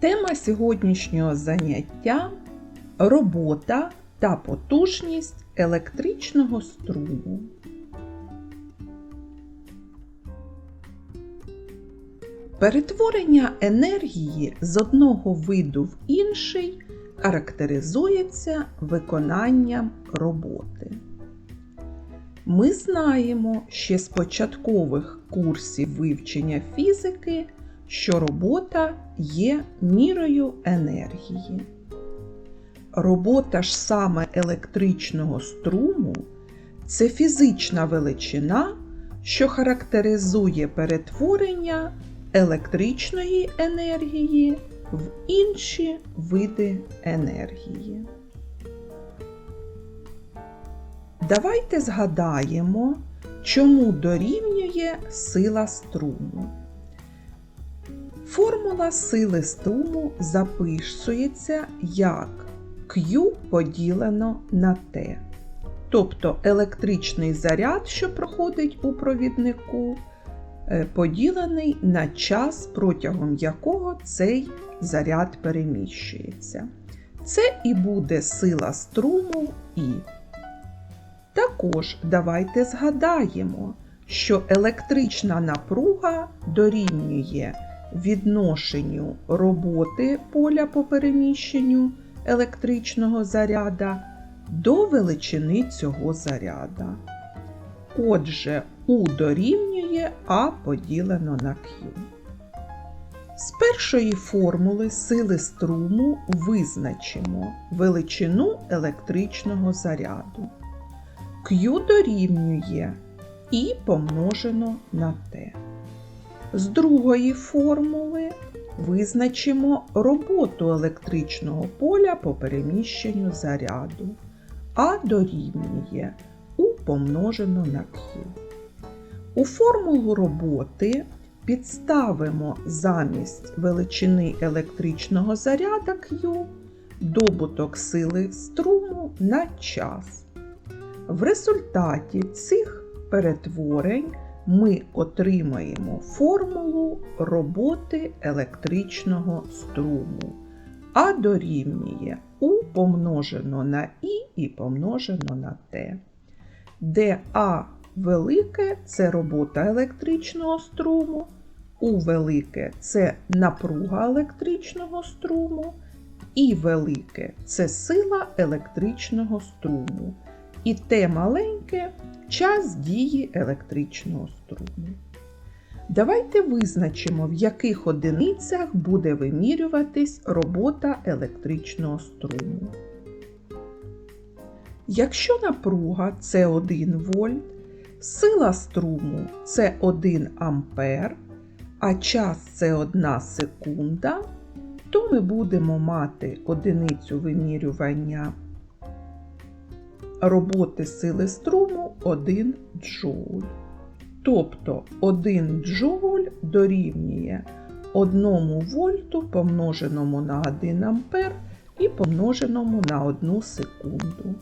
Тема сьогоднішнього заняття робота та потужність електричного струму. Перетворення енергії з одного виду в інший характеризується виконанням роботи. Ми знаємо ще з початкових курсів вивчення фізики, що робота є мірою енергії. Робота ж саме електричного струму це фізична величина, що характеризує перетворення електричної енергії в інші види енергії. Давайте згадаємо, чому дорівнює сила струму. Формула сили струму записується як Q поділено на T. Тобто електричний заряд, що проходить у провіднику, е, поділений на час, протягом якого цей заряд переміщується. Це і буде сила струму І. Також давайте згадаємо, що електрична напруга дорівнює відношенню роботи поля по переміщенню електричного заряда до величини цього заряда. Отже, У дорівнює А поділено на Q. З першої формули сили струму визначимо величину електричного заряду. Q дорівнює І помножено на Т. З другої формули визначимо роботу електричного поля по переміщенню заряду, А дорівнює У помножено на Q. У формулу роботи підставимо замість величини електричного заряда Q добуток сили струму на час. В результаті цих перетворень ми отримаємо формулу роботи електричного струму, а дорівнює У помножено на І і помножено на Т, де А велике це робота електричного струму, У велике це напруга електричного струму, І велике це сила електричного струму. І Т маленьке час дії електричного струму. Давайте визначимо, в яких одиницях буде вимірюватись робота електричного струму. Якщо напруга це 1 вольт, сила струму це 1 ампер, а час це 1 секунда, то ми будемо мати одиницю вимірювання роботи сили струму 1 джоуль. Тобто 1 джоуль дорівнює 1 вольту помноженому на 1 ампер і помноженому на 1 секунду.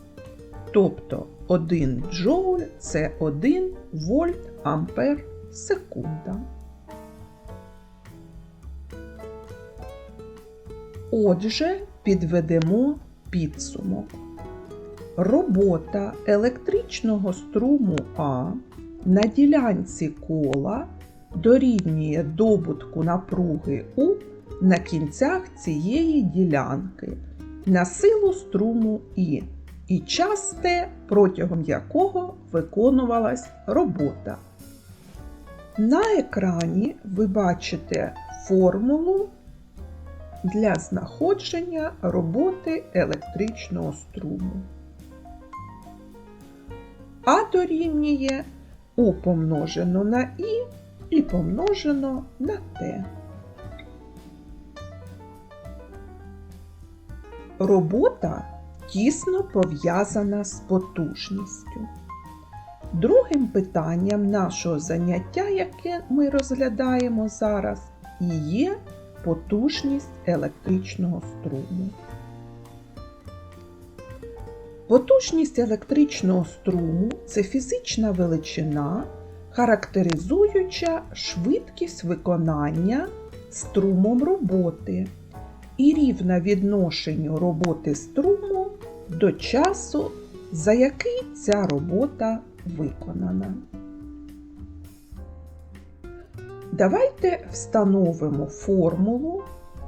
Тобто 1 джоуль це 1 вольт ампер секунда. Отже, підведемо підсумок. Робота електричного струму А на ділянці кола дорівнює добутку напруги У на кінцях цієї ділянки на силу струму І і час Т, протягом якого виконувалась робота. На екрані ви бачите формулу для знаходження роботи електричного струму. А дорівнює У помножено на І і помножено на Т. Робота тісно пов'язана з потужністю. Другим питанням нашого заняття, яке ми розглядаємо зараз, є потужність електричного струму. Потужність електричного струму це фізична величина, характеризуюча швидкість виконання струмом роботи, і рівна відношенню роботи струму до часу, за який ця робота виконана. Давайте встановимо формулу,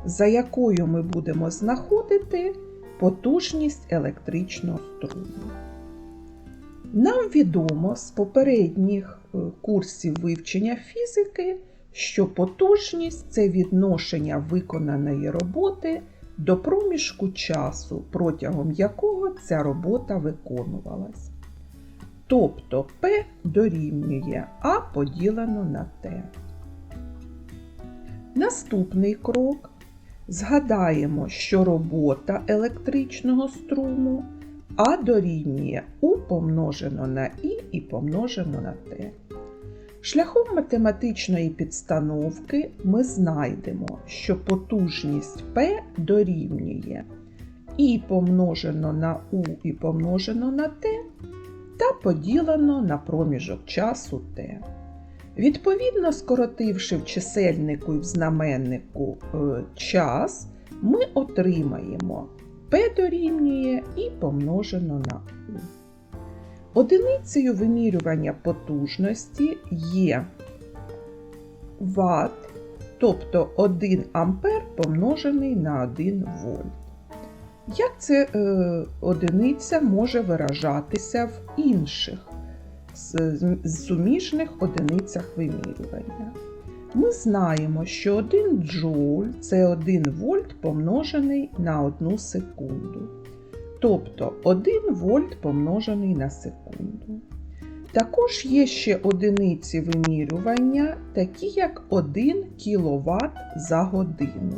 за якою ми будемо знаходити потужність електричного струму. Нам відомо з попередніх е, курсів вивчення фізики, що потужність це відношення виконаної роботи до проміжку часу, протягом якого ця робота виконувалась. Тобто P дорівнює А поділено на Т. Наступний крок. Згадаємо, що робота електричного струму А дорівнює У помножено на І і помножено на Т. Шляхом математичної підстановки ми знайдемо, що потужність P дорівнює І помножено на У і помножено на Т та поділено на проміжок часу Т. Відповідно, скоротивши в чисельнику і в знаменнику е, час, ми отримаємо P дорівнює і помножено на U. Одиницею вимірювання потужності є Вт, тобто 1 ампер помножений на 1 вольт. Як це е, одиниця може виражатися в інших суміжних одиницях вимірювання? Ми знаємо, що 1 джоуль це 1 вольт помножений на 1 секунду. Тобто 1 вольт помножений на секунду. Також є ще одиниці вимірювання, такі як 1 кВт за годину.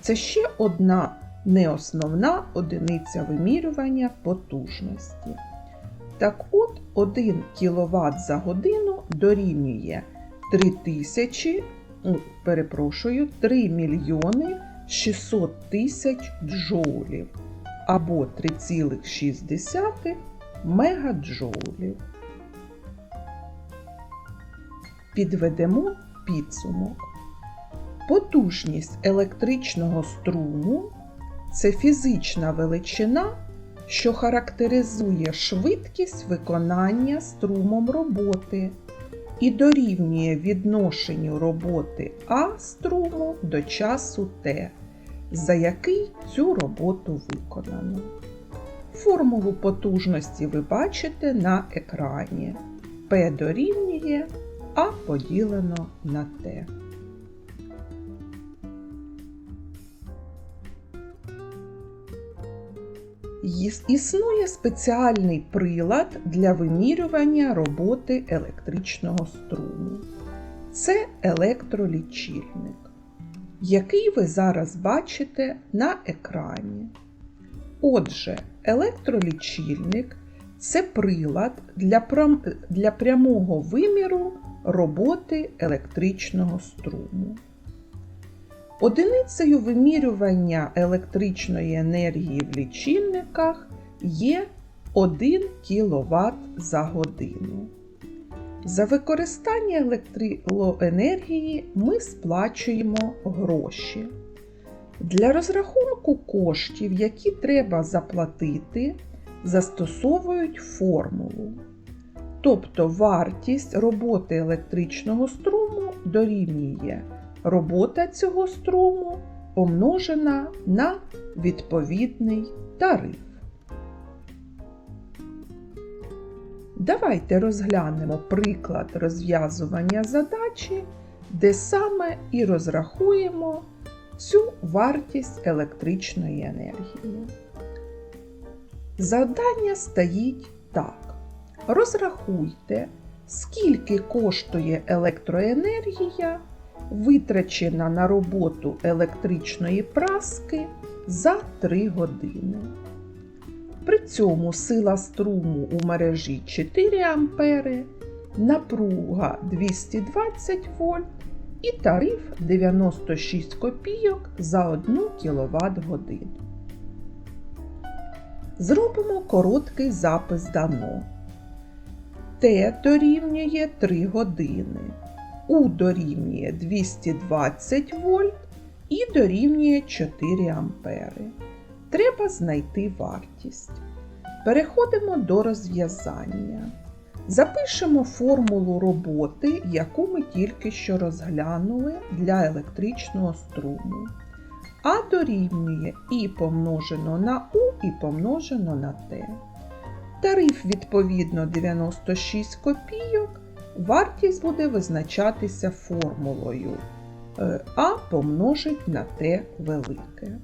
Це ще одна неосновна одиниця вимірювання потужності. Так от 1 кВт за годину дорівнює 3000, ну, перепрошую, 3 мільйони 600 тисяч джоулів або 3,6 мегаджоулів. Підведемо підсумок. Потужність електричного струму це фізична величина, що характеризує швидкість виконання струмом роботи і дорівнює відношенню роботи А струму до часу Т, за який цю роботу виконано. Формулу потужності ви бачите на екрані. P дорівнює А поділено на Т. Існує спеціальний прилад для вимірювання роботи електричного струму. Це електролічильник, який ви зараз бачите на екрані. Отже, електролічильник це прилад для, прям- для прямого виміру роботи електричного струму. Одиницею вимірювання електричної енергії в лічильниках є 1 кВт за годину. За використання електроенергії ми сплачуємо гроші. Для розрахунку коштів, які треба заплатити, застосовують формулу. Тобто вартість роботи електричного струму дорівнює робота цього струму помножена на відповідний тариф. Давайте розглянемо приклад розв'язування задачі, де саме і розрахуємо цю вартість електричної енергії. Завдання стоїть так. Розрахуйте, скільки коштує електроенергія, витрачена на роботу електричної праски за 3 години. При цьому сила струму у мережі 4 А, напруга 220 вольт і тариф 96 копійок за 1 кВт годину. Зробимо короткий запис дано. Т дорівнює 3 години. У дорівнює 220 вольт і дорівнює 4 ампери. Треба знайти вартість. Переходимо до розв'язання. Запишемо формулу роботи, яку ми тільки що розглянули для електричного струму. А дорівнює і помножено на У, і помножено на Т. Тариф відповідно 96 копійок. Вартість буде визначатися формулою е, А помножить на Т велике.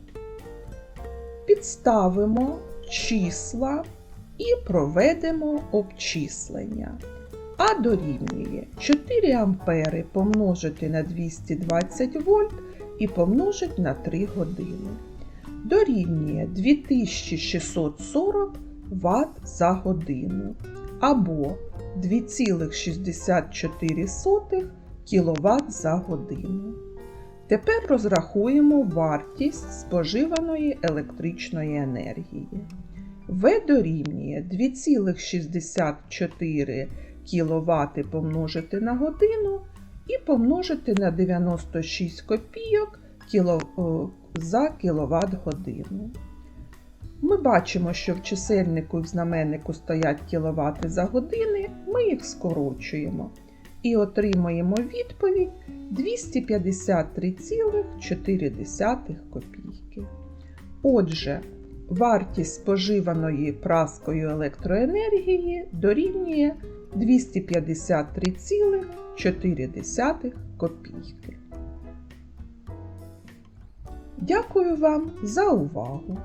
Підставимо числа і проведемо обчислення. А дорівнює 4 ампери помножити на 220 вольт і помножити на 3 години. Дорівнює 2640 Вт за годину або 2,64 кВт за годину. Тепер розрахуємо вартість споживаної електричної енергії. В дорівнює 2,64 кВт помножити на годину і помножити на 96 копійок за кВт годину. Ми бачимо, що в чисельнику і в знаменнику стоять кіловати за години, ми їх скорочуємо і отримаємо відповідь 253,4 копійки. Отже, вартість споживаної праскою електроенергії дорівнює 253,4 копійки. Дякую вам за увагу!